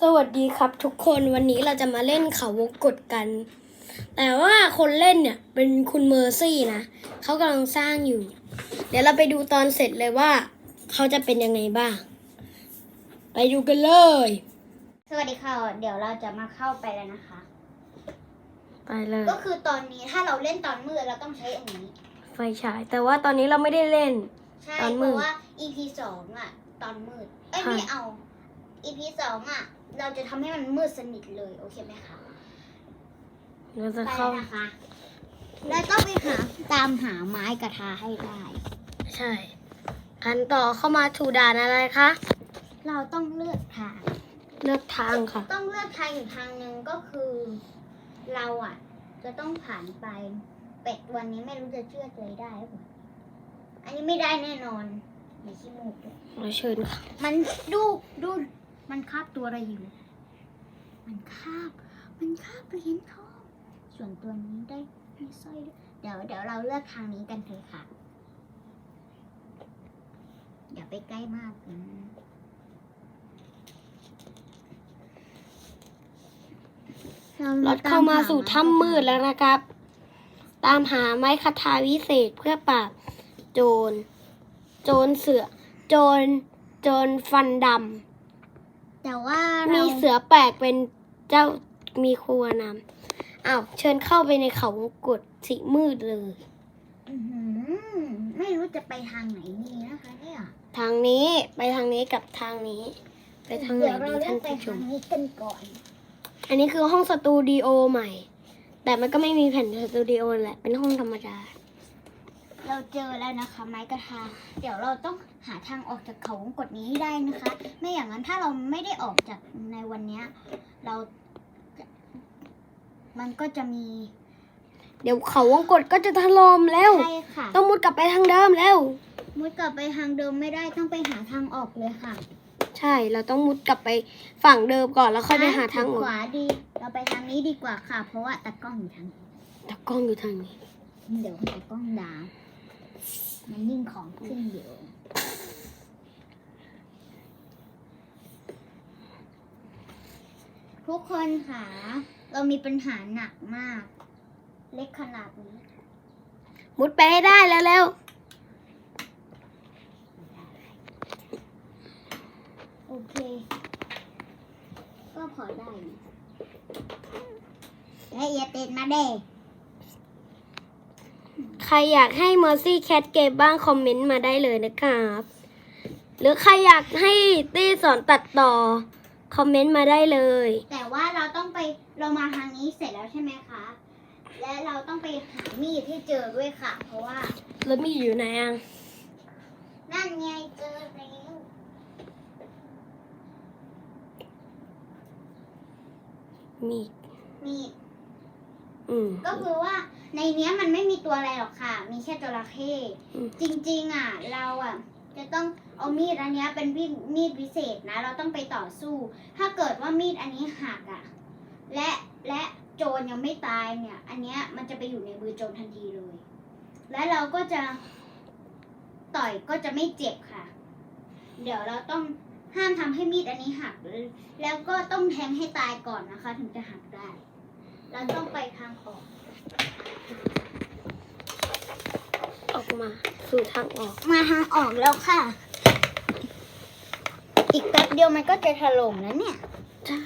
สวัสดีครับทุกคนวันนี้เราจะมาเล่นเขาวงกดกัน แต่ว่าคนเล่นเนี่ยเป็นคุณเมอร์ซี่นะเขากำลังสร้างอยู่ เดี๋ยวเราไปดูตอนเสร็จเลยว่า เขาจะเป็นยังไงบ้าง ไปดูกันเลย สวัสดีค่ะ เดี๋ยวเราจะมาเข้าไปแล้วนะคะ ไปเลย ก็คือตอนนี้ถ้าเราเล่นตอนมืดเราต้องใช้อันนี้ ไฟฉาย แต่ว่าตอนนี้เราไม่ได้เล่น ใช่ตอนเพมืดราะว่า EP สองอะตอนมืดเอ้ยใช่ไม่เอา EP สองอะเราจะทำให้มันมืดสนิทเลยโอเคไหมคะเราจะไปเข้า แล้วนะคะ แล้วต้องไปหาตามหาไม้กระทาให้ได้ ใช่ขันต่อเข้ามาถูด่านอะไรคะ เราต้องเลือกทาง เลือกทางค่ะ ต้องเลือกทางอยู่ทางหนึ่งก็คือ เราอะจะต้องผ่านไป เป็ดวันนี้ไม่รู้จะเชื่อใจได้หรือเปล่าอันนี้ไม่ได้แน่นอนมีขี้มูกด้วยเราเชิญค่ะมันดูดูมันคาบตัวอะไรอยู่ มันคาบ มันคาบเหรียญทองส่วนตัวนี้ได้มีสร้อยด้วยเดี๋ยวเดี๋ยวเราเลือกทางนี้กันเถอะค่ะ อย่าไปใกล้มากนะ รถเข้ามาสู่ถ้ำมืดแล้วนะครับ ตามหาไม้คาถาวิเศษเพื่อปราบโจร โจรเสือ โจร โจรฟันดแต่ว่าำเรามีเสือแปลกเป็นเจ้ามีครัวนำอ้าวเชิญเข้าไปในเขาวงกดสีมืดเลยอื้อหือไม่รู้จะไปทางไหนดีนะคะเนี่ย ทางนี้ไปทางนี้กับทางนี้ ไปทางไหนเดี๋ยวเราดีเลืท่าอนกไปผู้ชทามงนี้กันก่อน อันนี้คือห้องสตูดิโอใหม่ แต่มันก็ไม่มีแผ่นสตูดิโอแหละ เป็นห้องธรรมดา เราเจอแล้วนะคะ ไม้กระทา เดี๋ยวเราต้องหาทางออกจากเขาวงกดนี้ให้ได้นะคะ ไม่อย่างนั้นถ้าเราไม่ได้ออกจากในวันเนี้ยเราจะมันก็จะมี เดี๋ยวเขาวงกดก็จะถล่มแล้ว ใช่ค่ะ ต้องมุดกลับไปทางเดิมแล้ว มุดกลับไปทางเดิมไม่ได้ต้องไปหาทางออกเลยค่ะ ใช่ เราต้องมุดกลับไปฝั่งเดิมก่อนแล้วค่อยไปหาทางอซ้ยอกขวาดี เราไปทางนี้ดีกว่าค่ะ เพราะว่าตากล้องอยู่ทางนี้ตากล้องอยู่ทางนี้ เดี๋ยวตากล้องดาวมันยิ่งของขึ้นเดี๋ยวทุกคนค่ะเรามีปัญหาหนักมาก เล็กขนาดนี้ มุดไปให้ได้แล้วเร็ว โอเค ก็พอได้อยู่เฮ้ยอย่าเต้นมาเด้ใครอยากให้ Mercy Cat เกมบ้างคอมเมนต์มาได้เลยนะครับ หรือใครอยากให้ตี้สอนตัดต่อ คอมเมนต์มาได้เลย แต่ว่าเราต้องไปเรามาทางนี้เสร็จแล้วใช่ไหมคะ และเราต้องไปหามีดที่เจอด้วยค่ะ เพราะว่า แล้วมีอยู่ไหนอะ นั่นไงเจอ แล้วมีมีดอืม ก็คือว่าในเนี้ยมันไม่มีตัวอะไรหรอกค่ะ มีแค่จระเข้อืม จริง ๆ อะ เราอะ จะต้องเอามีดอันเนี้ยเป็นมีดมีดพิเศษนะ เราต้องไปต่อสู้ ถ้าเกิดว่ามีดอันนี้หักอะ และและโจรยังไม่ตายเนี่ย อันเนี้ยมันจะไปอยู่ในมือโจรทันทีเลย และเราก็จะต่อยก็จะไม่เจ็บค่ะ เดี๋ยวเราต้อง ห้ามทำให้มีดอันนี้หักแล้วก็ต้องแทงให้ตายก่อนนะคะ ถึงจะหักได้ เราต้องไปทางออก ออกมาสู่ทางออก มาทางออกแล้วค่ะ อีกแป๊บเดียวมันก็จะถล่มแล้วเนี่ยใช่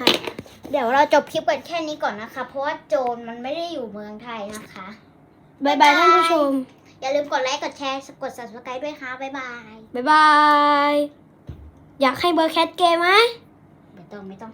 เดี๋ยวเราจบคลิปกันแค่นี้ก่อนนะคะ เพราะว่าโจรมันไม่ได้อยู่เมืองไทยนะคะบายบายท่านผู้ชม อย่าลืมกดไลค์ กดแชร์ กด subscribe ด้วยค่ะบ๊ายบายบายบาย อยากให้เบอร์แคทเกมไหมไม่ต้องไม่ต้อง